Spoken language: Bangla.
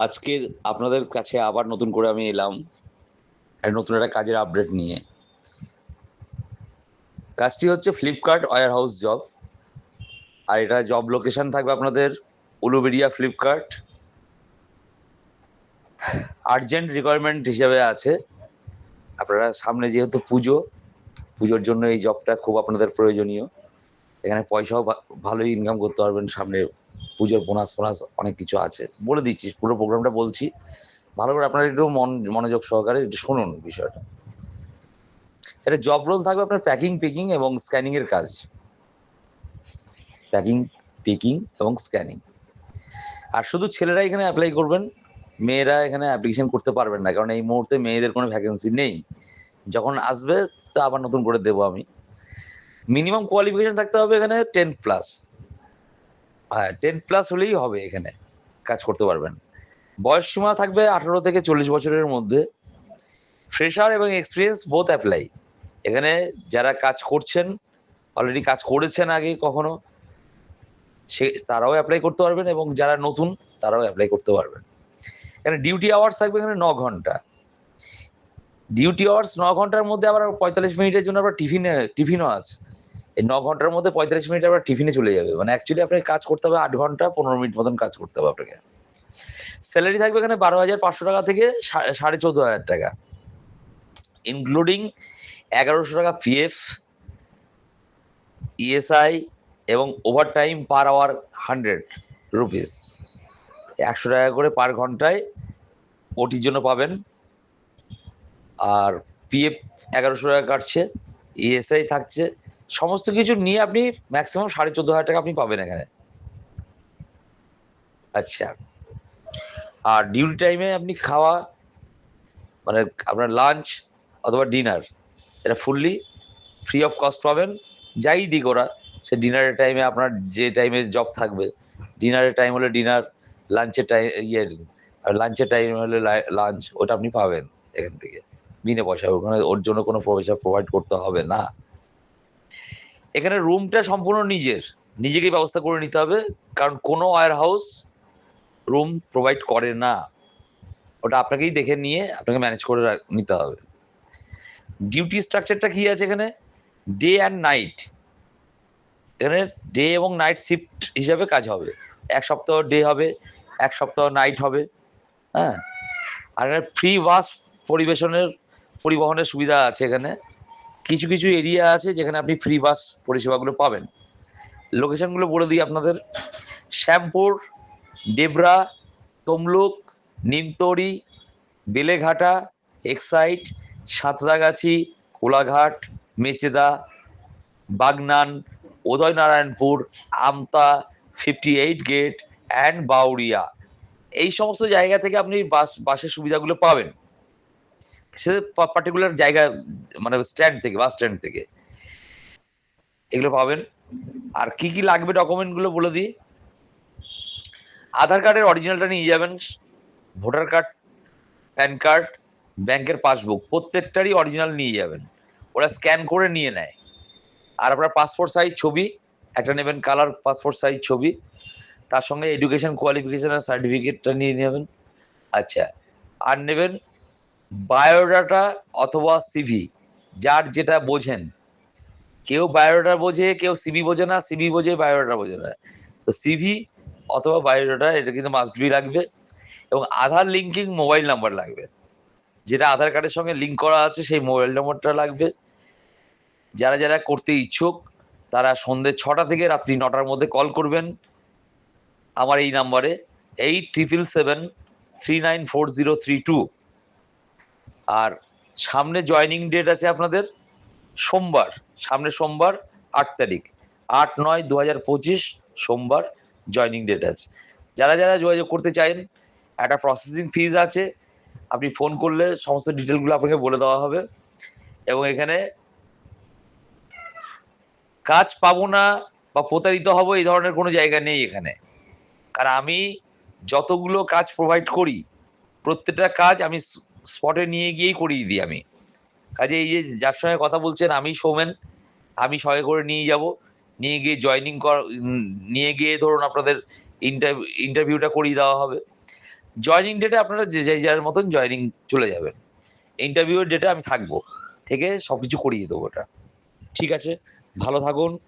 আজকে আপনাদের কাছে আবার নতুন করে আমি এলাম নতুন একটা কাজের আপডেট নিয়ে। কাজটি হচ্ছে ফ্লিপকার্ট ওয়ার হাউস জব আর এটা জব লোকেশন থাকবে আপনাদের উলুবেরিয়া ফ্লিপকার্ট আর্জেন্ট রিকোয়ারমেন্ট হিসেবে আছে। আপনারা সামনে যেহেতু পুজো, পুজোর জন্য এই জবটা খুব আপনাদের প্রয়োজনীয়। এখানে পয়সাও ভালোই ইনকাম করতে পারবেন সামনে পুজোর বোনাস ফোনাস অনেক কিছু আছে। বলে দিচ্ছি, পুরো প্রোগ্রামটা বলছি। ভালো করে আপনারা একটু মন, মনোযোগ সহকারে একটু শুনুন বিষয়টা। এটা জব রোল থাকবে আপনার প্যাকিং পিকিং এবং স্ক্যানিং এর কাজ। প্যাকিং পিকিং এবং স্ক্যানিং আর শুধু ছেলেরা এখানে অ্যাপ্লাই করবেন, মেয়েরা এখানে অ্যাপ্লিকেশন করতে পারবেন না, কারণ এই মুহূর্তে মেয়েদের কোনো ভ্যাকেন্সি নেই। যখন আসবে তা আবার নতুন করে দেবো আমি। মিনিমাম কোয়ালিফিকেশন থাকতে হবে এখানে টেন প্লাস হ্যাঁ টেন প্লাস হলেই হবে এখানে, কাজ করতে পারবেন। বয়স সীমা থাকবে আঠারো থেকে চল্লিশ বছরের মধ্যে। ফ্রেশার এবং এক্সপিরিয়েন্স বোথ অ্যাপ্লাই এখানে যারা কাজ করছেন অলরেডি কাজ করেছেন আগে কখনো, সে, তারাও অ্যাপ্লাই করতে পারবেন এবং যারা নতুন, তারাও অ্যাপ্লাই করতে পারবেন। এখানে ডিউটি আওয়ার্স থাকবে এখানে ন ঘণ্টা। ডিউটি আওয়ার্স ন ঘণ্টার মধ্যে আবার পঁয়তাল্লিশ মিনিটের জন্য আবার টিফিনে, টিফিনও আছে। এই ন ঘণ্টার মধ্যে পঁয়তাল্লিশ মিনিট আবার টিফিনে চলে যাবে। মানে অ্যাকচুয়ালি আপনাকে কাজ করতে হবে আট ঘণ্টা, পনেরো মিনিট মতন কাজ করতে হবে আপনাকে। স্যালারি থাকবে এখানে বারো হাজার পাঁচশো টাকা থেকে সাড়ে চোদ্দ হাজার টাকা। ইনক্লুডিং এগারোশো টাকা পিএফ ইএসআই E এবং overtime per hour hundred rupees একশো টাকা করে পার ঘন্টায় ওটির জন্য পাবেন। আর পিএফ এগারোশো টাকা কাটছে ইএসআই থাকছে সমস্ত কিছু নিয়ে আপনি ম্যাক্সিমাম সাড়ে চোদ্দ হাজার টাকা আপনি পাবেন এখানে। আচ্ছা। আর ডিউটি টাইমে আপনি খাওয়া মানে আপনার লাঞ্চ অথবা ডিনার এটা ফুললি ফ্রি অফ কস্ট পাবেন। যাই দিক ওরা, সে ডিনারের টাইমে আপনার যে টাইমে জব থাকবে ডিনারের টাইম হলে ডিনার লাঞ্চের টাইম ইয়ে আর লাঞ্চের টাইম হলে লাঞ্চ ওটা আপনি পাবেন এখান থেকে। বিনা পয়সা ওখানে ওর জন্য কোনো পয়সা প্রোভাইড করতে হবে না। এখানে রুমটা সম্পূর্ণ নিজের। নিজেকেই ব্যবস্থা করে নিতে হবে, কারণ কোনো ওয়ার হাউস রুম প্রোভাইড করে না। ওটা আপনাকেই দেখে নিয়ে আপনাকে ম্যানেজ করে নিতে হবে। ডিউটি স্ট্রাকচারটা কি আছে এখানে? Day and night. এখানে ডে এবং নাইট শিফট হিসাবে কাজ হবে। এক সপ্তাহ ডে হবে, এক সপ্তাহ নাইট হবে হ্যাঁ। আর এখানে ফ্রি বাস পরিবেশনের, পরিবহনের সুবিধা আছে এখানে। কিছু কিছু এরিয়া আছে যেখানে আপনি ফ্রি বাস পরিষেবাগুলো পাবেন। লোকেশনগুলো বলে দিই আপনাদের। Shyampur, Debra, Tamluk, Nimtori, Beleghata, excite, Santragachi, Kolaghat, Mecheda, Bagnan, Udaynarayanpur, Amta fifty eight gate and Bauria. এই সমস্ত জায়গা থেকে আপনি বাস বাসের সুবিধাগুলো পাবেন। সে পার্টিকুলার জায়গা মানে স্ট্যান্ড থেকে বাস স্ট্যান্ড থেকে। এগুলো পাবেন। আর কি কি লাগবে ডকুমেন্টগুলো বলে দিই। আধার কার্ডের অরিজিনালটা নিয়ে যাবেন। ভোটার কার্ড প্যান কার্ড ব্যাংকের পাসবুক প্রত্যেকটারই অরিজিনাল নিয়ে যাবেন। ওরা স্ক্যান করে নিয়ে নেয়। আর আপনার পাসপোর্ট সাইজ ছবি, একটা নেবেন কালার পাসপোর্ট সাইজ ছবি। তার সঙ্গে এডুকেশন কোয়ালিফিকেশনের সার্টিফিকেটটা নিয়ে নেবেন। আচ্ছা। আর নেবেন বায়োডাটা অথবা সিভি যার যেটা বোঝেন। কেউ বায়োডাটা বোঝে, কেউ সিভি বোঝে না সিভি বোঝে, বায়োডাটা বোঝে না। তো সিভি অথবা বায়োডাটা, এটা কিন্তু মাস্ট বি লাগবে। এবং আধার লিঙ্কিং মোবাইল নাম্বার লাগবে। যেটা আধার কার্ডের সঙ্গে লিঙ্ক করা আছে, সেই মোবাইল নম্বরটা লাগবে। যারা যারা করতে ইচ্ছুক, তারা সন্ধ্যে ছটা থেকে রাত্রি নটার মধ্যে কল করবেন আমার এই নাম্বারে eight triple seven three nine four zero three two আর সামনে জয়নিং ডেট আছে আপনাদের সোমবার। সামনে সোমবার আট তারিখ। আট নয় দু হাজার পঁচিশ সোমবার জয়নিং ডেট আছে। যারা যারা যোগাযোগ করতে চান একটা প্রসেসিং ফিজ আছে, আপনি ফোন করলে সমস্ত ডিটেলগুলো আপনাকে বলে দেওয়া হবে। এবং এখানে কাজ পাবো না বা প্রতারিত হব এই ধরনের কোনো জায়গা নেই এখানে। কারণ আমি যতগুলো কাজ প্রোভাইড করি, প্রত্যেকটা কাজ আমি স্পটে নিয়ে গিয়েই করিয়ে দিই আমি। কাজে এই যে যার সঙ্গে কথা বলছেন, আমি সৌমেন আমি সঙ্গে করে নিয়ে যাব। নিয়ে গিয়ে জয়নিং কর নিয়ে গিয়ে ধরুন আপনাদের ইন্টারভিউ ইন্টারভিউটা করিয়ে দেওয়া হবে। জয়নিং ডেটে আপনারা যে যে যার মতন জয়নিং চলে যাবেন। ইন্টারভিউয়ের ডেটে আমি থাকব। থেকে সব কিছু করিয়ে দেবো ওটা। ঠিক আছে? ভালো থাকুন।